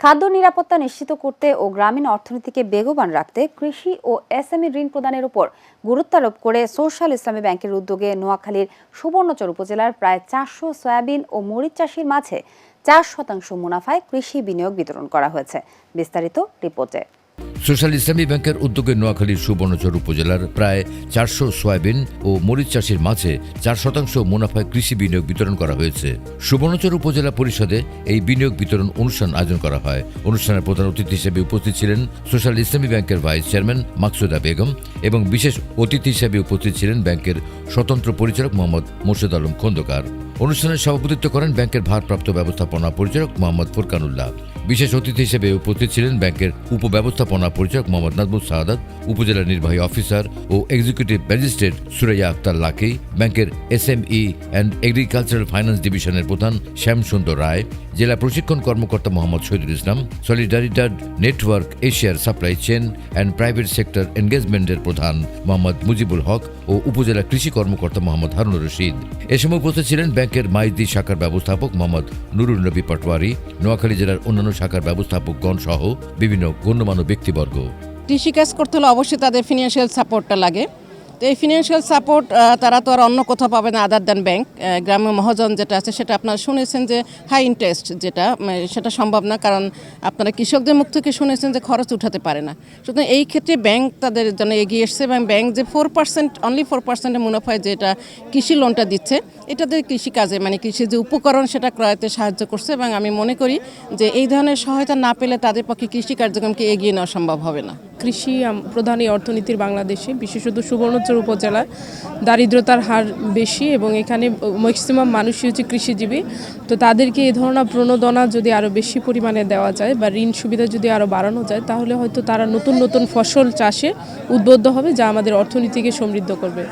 খাদ্য নিরাপত্তা নিশ্চিত করতে ও গ্রামীণ অর্থনীতিকে বেগবান রাখতে কৃষি ও এসএমই ঋণ প্রদানের উপর গুরুত্ব আরোপ করে সোশ্যাল ইসলামী ব্যাংকের উদ্যোগে নোয়াখালীর সুবর্ণচর উপজেলার প্রায় চারশো সয়াবিন ও মরিচ চাষির মাঝে চার শতাংশ মুনাফায় কৃষি বিনিয়োগ বিতরণ করা হয়েছে। বিস্তারিত রিপোর্টে। সোশ্যাল ইসলামী ব্যাংকের উদ্যোগে নোয়াখালীর সুবর্ণচর উপজেলার প্রায় চারশো সয়াবিন ও মরিচ চাষির মাঝে চার শতাংশ মুনাফায় কৃষি বিনিয়োগ বিতরণ করা হয়েছে। সুবর্ণচর উপজেলা পরিষদে এই বিনিয়োগ বিতরণ অনুষ্ঠান আয়োজন করা হয়। অনুষ্ঠানের প্রধান অতিথি হিসেবে উপস্থিত ছিলেন সোশ্যাল ইসলামী ব্যাংকের ভাইস চেয়ারম্যান মাকসুদা বেগম এবং বিশেষ অতিথি হিসেবে উপস্থিত ছিলেন ব্যাংকের স্বতন্ত্র পরিচালক মোহাম্মদ মোর্শেদ আলম খন্দকার। অনুষ্ঠানে সভাপতিত্ব করেন ব্যাংকের ভারপ্রাপ্ত ব্যবস্থাপনা পরিচালক মোহাম্মদ ফুরকানুল্লাহ। বিশেষ অতিথি হিসেবে উপস্থিত ছিলেন ব্যাংকের উপব্যবস্থাপনা পরিচালক মোহাম্মদ নাজমুল সাহাদাত উপজেলা নির্বাহী অফিসার ও এক্সিকিউটিভ ম্যাজিস্ট্রেট সুরাইয়া আক্তার লাকি, ব্যাংকের S M E and agricultural finance ডিভিশনের প্রধান শ্যাম সুন্দর রায়, জেলা প্রশিক্ষণ কর্মকর্তা মোহাম্মদ শহীদুল ইসলাম সলিডারিটার নেটওয়ার্ক এশিয়ার supply chain and private sector এনগেজমেন্টের প্রধান মোহাম্মদ মুজিবুল হক ও উপজেলা কৃষি কর্মকর্তা মোহাম্মদ হারুনুর রশিদ। এ সময় উপস্থিত ছিলেন ব্যাংকের মাইদি শাখার ব্যবস্থাপক মোহাম্মদ নুরুল নবী পাটওয়ারি, নোয়াখালী জেলার অন্যান্য শাখার ব্যবস্থাপকগণ সহ বিভিন্ন গণ্যমান্য ব্যক্তিবর্গ। কৃষিকাজ করতে হলে অবশ্যই তাদের ফিনান্সিয়াল সাপোর্টটা লাগে। তো এই ফিনান্সিয়াল সাপোর্ট তারা তো আর অন্য কোথাও পাবে না আদার দ্যান ব্যাংক গ্রাম্য মহাজন যেটা আছে সেটা আপনারা শুনেছেন যে হাই ইন্টারেস্ট যেটা সেটা সম্ভব না কারণ আপনারা কৃষকদের মুখ থেকে শুনেছেন যে খরচ উঠাতে পারে না। সুতরাং এই ক্ষেত্রে ব্যাংক তাদের জন্য এগিয়ে এসছে এবং ব্যাংক যে ফোর পার্সেন্ট অনলি ফোর পার্সেন্টের মুনাফায় যেটা কৃষি লোনটা দিচ্ছে, এটাতে কৃষিকাজে মানে কৃষির যে উপকরণ সেটা ক্রয়তে সাহায্য করছে এবং আমি মনে করি যে এই ধরনের সহায়তা না পেলে তাদের পক্ষে কৃষি কার্যক্রমকে এগিয়ে নেওয়া সম্ভব হবে না। কৃষি প্রধান এই অর্থনীতির বাংলাদেশে, বিশেষত সুবর্ণচর উপজেলা দারিদ্রতার হার বেশি এবং এখানে ম্যাক্সিমাম মানুষই হচ্ছে কৃষিজীবী। তো তাদেরকে এই ধরনের প্রণোদনা যদি আরও বেশি পরিমাণে দেওয়া যায় বা ঋণ সুবিধা যদি আরও বাড়ানো যায়, তাহলে হয়তো তারা নতুন নতুন ফসল চাষে উদ্বুদ্ধ হবে, যা আমাদের অর্থনীতিকে সমৃদ্ধ করবে।